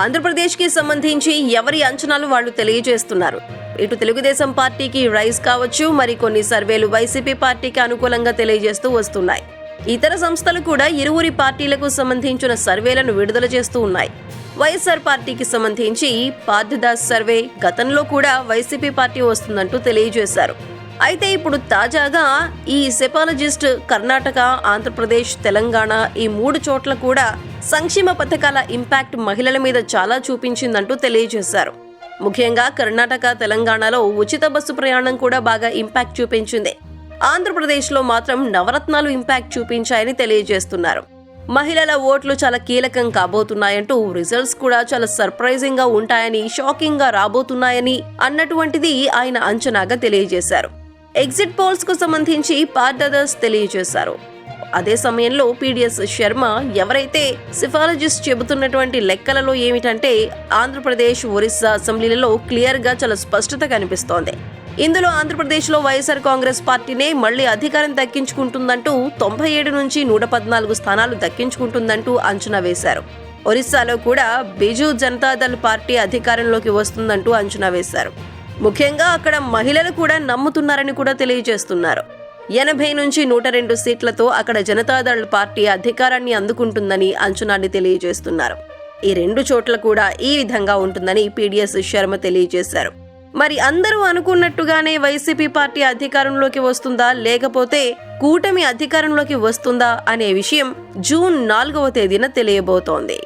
ఆంధ్రప్రదేశ్కి సంబంధించి ఎవరి అంచనాలు వాళ్ళు తెలియజేస్తున్నారు? ఇటు తెలుగుదేశం పార్టీకి రైస్ కావచ్చు మరి కొన్ని సర్వేలు వైసీపీ పార్టీకి అనుకూలంగా తెలియజేస్తూ వస్తున్నాయి. ఇతర సంస్థలు కూడా ఇరువురి పార్టీలకు సంబంధించిన సర్వేలను విడుదల చేస్తూ ఉన్నాయి. వైఎస్ఆర్ పార్టీకి సంబంధించి పార్థదాస్ సర్వే గతంలో కూడా వైసీపీ పార్టీ వస్తుందంటూ తెలియజేశారు. అయితే ఇప్పుడు తాజాగా ఈ సెపాలజిస్ట్ కర్ణాటక ఆంధ్రప్రదేశ్ తెలంగాణ ఈ మూడు చోట్ల కూడా సంక్షేమ పథకాల ఇంపాక్ట్ మహిళల మీద చాలా చూపించిందంటూ తెలియజేశారు. ముఖ్యంగా కర్ణాటక తెలంగాణలో ఉచిత బస్సు ప్రయాణం కూడా బాగా ఇంపాక్ట్ చూపించింది. ఆంధ్రప్రదేశ్లో మాత్రం నవరత్నాలు ఇంపాక్ట్ చూపించాయని తెలియజేస్తున్నారు. మహిళల ఓట్లు చాలా కీలకం కాబోతున్నాయంటూ రిజల్ట్స్ కూడా చాలా సర్ప్రైజింగ్గా ఉంటాయని షాకింగ్గా రాబోతున్నాయని అన్నటువంటిది ఆయన అంచనాగా తెలియజేశారు. ఎగ్జిట్ పోల్స్కు సంబంధించి పార్డదర్స్ తెలియజేశారు. అదే సమయంలో పీడిఎస్ శర్మ ఎవరైతే సిఫాలజిస్ట్ చెబుతున్నటువంటి లెక్కలలో ఏమిటంటే ఆంధ్రప్రదేశ్ ఒరిస్సా అసెంబ్లీలలో క్లియర్గా చాలా స్పష్టత కనిపిస్తోంది. ఇందులో ఆంధ్రప్రదేశ్లో వైఎస్ఆర్ కాంగ్రెస్ పార్టీనే మళ్ళీ అధికారం దక్కించుకుంటుందంటూ తొంభై ఏడు నుంచి నూట పద్నాలుగు స్థానాలు దక్కించుకుంటుందంటూ అంచనా వేశారు. ఒరిస్సాలో కూడా బిజు జనతాదళ్ పార్టీ అధికారంలోకి వస్తుందంటూ అంచనా వేశారు. ముఖ్యంగా అక్కడ మహిళలు కూడా నమ్ముతున్నారని కూడా తెలియజేస్తున్నారు. ఎనభై నుంచి నూట రెండు సీట్లతో అక్కడ జనతాదళ్ పార్టీ అధికారాన్ని అందుకుంటుందని అంచనాన్ని తెలియజేస్తున్నారు. ఈ రెండు చోట్ల కూడా ఈ విధంగా ఉంటుందని పీడిఎస్ శర్మ తెలియజేశారు. మరి అందరూ అనుకున్నట్టుగానే వైసీపీ పార్టీ అధికారంలోకి వస్తుందా లేకపోతే కూటమి అధికారంలోకి వస్తుందా అనే విషయం జూన్ నాలుగవ తేదీన తెలియబోతోంది.